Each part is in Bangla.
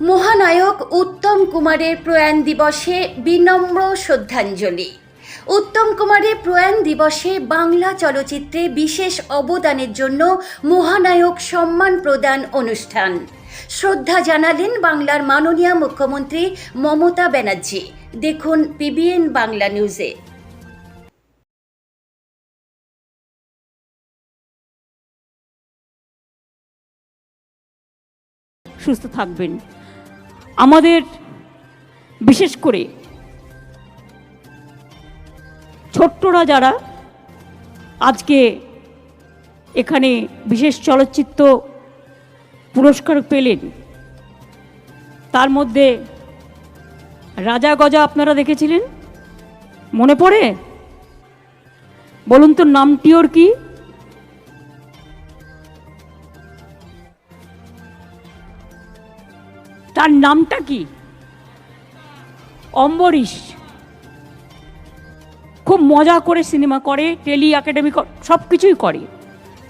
মহানায়ক উত্তম কুমারের প্রয়াণ দিবসে বিনম্র শ্রদ্ধাঞ্জলি। উত্তম কুমারের প্রয়াণ দিবসে বাংলা চলচ্চিত্রে বিশেষ অবদানের জন্য মহানায়ক সম্মান প্রদান অনুষ্ঠান। শ্রদ্ধা জানালেন বাংলার মাননীয় মুখ্যমন্ত্রী মমতা ব্যানার্জি। দেখুন পিবিএন বাংলা নিউজে। সুস্থ থাকবেন। আমাদের বিশেষ করে ছোট্টরা যারা আজকে এখানে বিশেষ চলচ্চিত্র পুরস্কার পেলেন, তার মধ্যে রাজা গজা আপনারা দেখেছিলেন? মনে পড়ে? বলুন তো নামটি ওর কি? তার নামটা কি? অম্বরীশ। খুব মজা করে সিনেমা করে, টেলি একাডেমি সব কিছুই করে।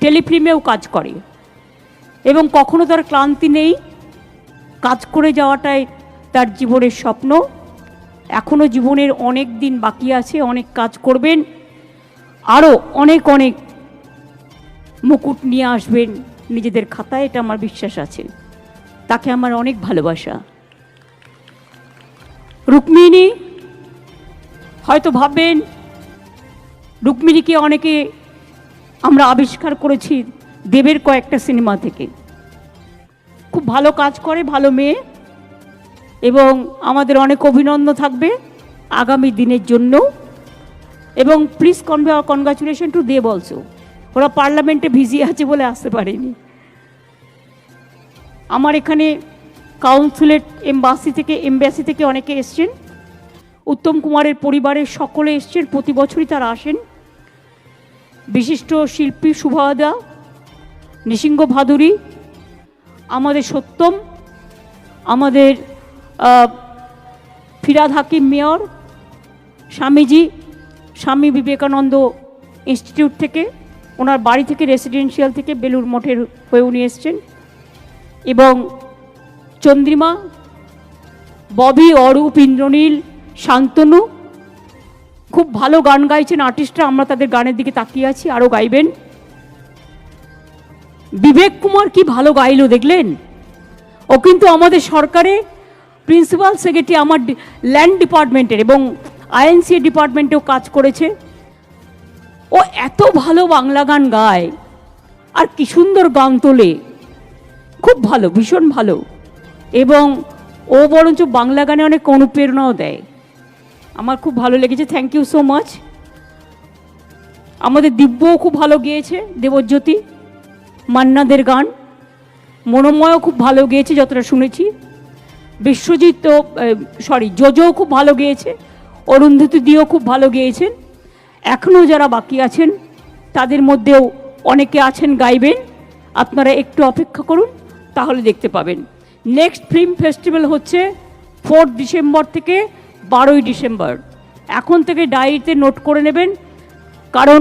টেলিফিল্মেও কাজ করে। এবং কখনো তার ক্লান্তি নেই। কাজ করে যাওয়াটাই তার জীবনের স্বপ্ন। এখনও জীবনের অনেক দিন বাকি আছে, অনেক কাজ করবেন। আরও অনেক অনেক মুকুট নিয়ে আসবেন নিজেদের খাতায়, এটা আমার বিশ্বাস আছে। তাকে আমার অনেক ভালোবাসা। রুক্মিণী, হয়তো ভাববেন, রুক্মিণীকে অনেকে আমরা আবিষ্কার করেছি দেবের কয়েকটা সিনেমা থেকে। খুব ভালো কাজ করে, ভালো মেয়ে, এবং আমাদের অনেক অভিনন্দন থাকবে আগামী দিনের জন্য। এবং please convey congratulation to Dev also ওরা পার্লামেন্টে ভিজি আছে বলে আসতে পারেনি। আমার এখানে কাউন্সিলেট এম্বাসি থেকে এম্বাসি থেকে অনেকে এসছেন। উত্তম কুমারের পরিবারের সকলে এসছেন, প্রতি বছরই তারা আসেন। বিশিষ্ট শিল্পী সুভাদা, নৃসিংহ ভাদুরী, আমাদের সত্যম, আমাদের ফিরাদ হাকিম মেয়র, স্বামীজি, স্বামী বিবেকানন্দ ইনস্টিটিউট থেকে, ওনার বাড়ি থেকে, রেসিডেন্সিয়াল থেকে বেলুর মঠের হয়ে উনি এসছেন। এবং চন্দ্রিমা, ববি অরূপ, ইন্দ্রনীল, শান্তনু খুব ভালো গান গাইছেন আর্টিস্টরা আমরা তাদের গানের দিকে তাকিয়ে আছি আরও গাইবেন। বিবেক কুমার কি ভালো গাইল দেখলেন? ও কিন্তু আমাদের সরকারে প্রিন্সিপাল সেক্রেটারি আমার ল্যান্ড ডিপার্টমেন্টের এবং আইএনসি ডিপার্টমেন্টেও কাজ করেছে। ও এত ভালো বাংলা গান গায়। আর কি সুন্দর গান তোলে। খুব ভালো, ভীষণ ভালো। এবং ও বরঞ্চ বাংলা গানে অনেক অনুপ্রেরণাও দেয়। আমার খুব ভালো লেগেছে থ্যাংক ইউ সো মাচ আমাদের দিব্যও খুব ভালো গেয়েছে, দেবজ্যোতি, মান্নাদের গান। মনোময়ও খুব ভালো গেয়েছে, যতটা শুনেছি। বিশ্বজিৎ তো সরি জোজও খুব ভালো গেয়েছে, অরুন্ধতী দিও খুব ভালো গেয়েছেন। এখনও যারা বাকি আছেন, তাদের মধ্যেও অনেকে আছেন, গাইবেন। আপনারা একটু অপেক্ষা করুন। তাহলে দেখতে পাবেন। নেক্সট ফিল্ম ফেস্টিভ্যাল হচ্ছে ফোর্থ ডিসেম্বর থেকে বারোই ডিসেম্বর এখন থেকে ডায়েরিতে নোট করে নেবেন, কারণ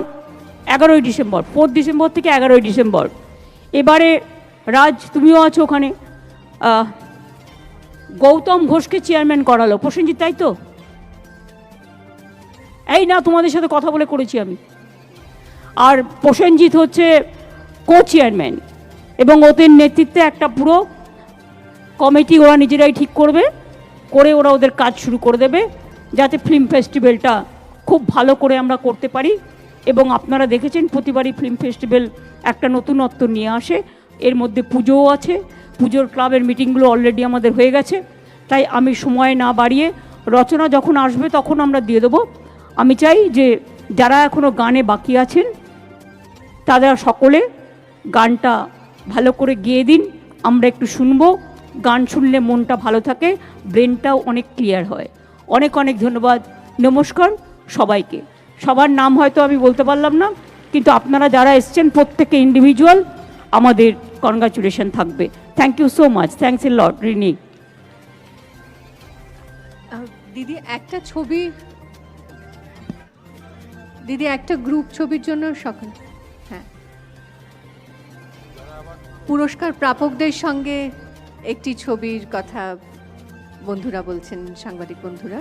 এগারোই ডিসেম্বর ফোর্থ ডিসেম্বর থেকে এগারোই ডিসেম্বর এবারে রাজ, তুমিও আছো ওখানে। গৌতম ঘোষকে চেয়ারম্যান করালো। প্রসেনজিৎ, তাই তো? এই না, তোমাদের সাথে কথা বলে করেছি আমি। আর প্রসেনজিৎ হচ্ছে কো চেয়ারম্যান এবং ওদের নেতৃত্বে একটা পুরো কমিটি ওরা নিজেরাই ঠিক করবে, করে ওরা ওদের কাজ শুরু করে দেবে, যাতে ফিল্ম ফেস্টিভ্যালটা খুব ভালো করে আমরা করতে পারি। এবং আপনারা দেখেছেন প্রতিবারই ফিল্ম ফেস্টিভ্যাল একটা নতুনত্ব নিয়ে আসে। এর মধ্যে পুজোও আছে, পুজোর ক্লাবের মিটিংগুলো অলরেডি আমাদের হয়ে গেছে। তাই আমি সময় না বাড়িয়ে রচনা যখন আসবে তখন আমরা দিয়ে দেবো। আমি চাই যে যারা এখনও গানে বাকি আছেন, তারা সকলে গানটা ভালো করে গেয়ে দিন, আমরা একটু শুনব, গান শুনলে মনটা ভালো থাকে ব্রেনটাও অনেক ক্লিয়ার হয়। অনেক অনেক ধন্যবাদ, নমস্কার সবাইকে। সবার নাম হয়তো আমি বলতে পারলাম না, কিন্তু আপনারা যারা এসছেন প্রত্যেকে ইন্ডিভিজুয়াল আমাদের কনগ্রাচুলেশন থাকবে। Thank you so much thanks a লট রিনি। দিদি, একটা ছবি, দিদি, একটা গ্রুপ ছবির জন্য সকল পুরস্কার প্রাপকদের সঙ্গে একটি ছবির কথা বন্ধুরা বলছেন সাংবাদিক বন্ধুরা।